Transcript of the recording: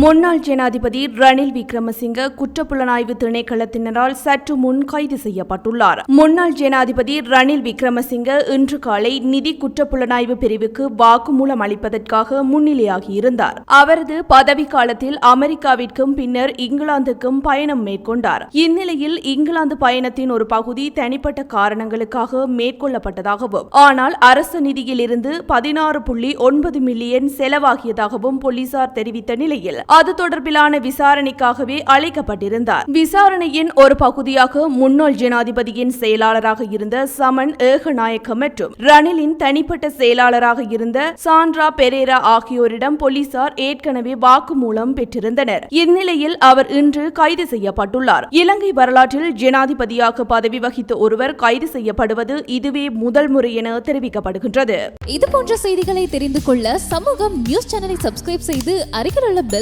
முன்னாள் ஜனாதிபதி ரணில் விக்ரமசிங்க குற்றப்புலனாய்வு திணைக்களத்தினரால் சற்று முன் கைது செய்யப்பட்டுள்ளார். முன்னாள் ஜனாதிபதி ரணில் விக்ரமசிங்க இன்று காலை நிதி குற்றப்புலனாய்வு பிரிவுக்கு வாக்குமூலம் அளிப்பதற்காக முன்னிலையாகியிருந்தார். அவரது பதவிக்காலத்தில் அமெரிக்காவிற்கும் பின்னர் இங்கிலாந்துக்கும் பயணம் மேற்கொண்டார். இந்நிலையில் இங்கிலாந்து பயணத்தின் ஒரு பகுதி தனிப்பட்ட காரணங்களுக்காக மேற்கொள்ளப்பட்டதாகவும் ஆனால் அரசு நிதியிலிருந்து பதினாறு புள்ளி ஒன்பது மில்லியன் செலவாகியதாகவும் போலீசார் தெரிவித்த நிலையில் அது தொடர்பிலான விசாரணைக்காகவே அழைக்கப்பட்டிருந்தார். விசாரணையின் ஒரு பகுதியாக முன்னாள் ஜனாதிபதியின் செயலாளராக இருந்த சமன் ஏகநாயக்க மற்றும் ரணிலின் தனிப்பட்ட செயலாளராக இருந்த சாண்ட்ரா பெரேரா ஆகியோரிடம் போலீசார் ஏற்கனவே வாக்குமூலம் பெற்றிருந்தனர். இந்நிலையில் அவர் இன்று கைது செய்யப்பட்டுள்ளார். இலங்கை வரலாற்றில் ஜனாதிபதியாக பதவி வகித்த ஒருவர் கைது செய்யப்படுவது இதுவே முதல் முறை என தெரிவிக்கப்படுகின்றது. இது போன்ற செய்திகளை தெரிந்து கொள்ள சமூகம் நியூஸ் சேனலை சப்ஸ்கிரைப் செய்து அருகில் உள்ள பெல்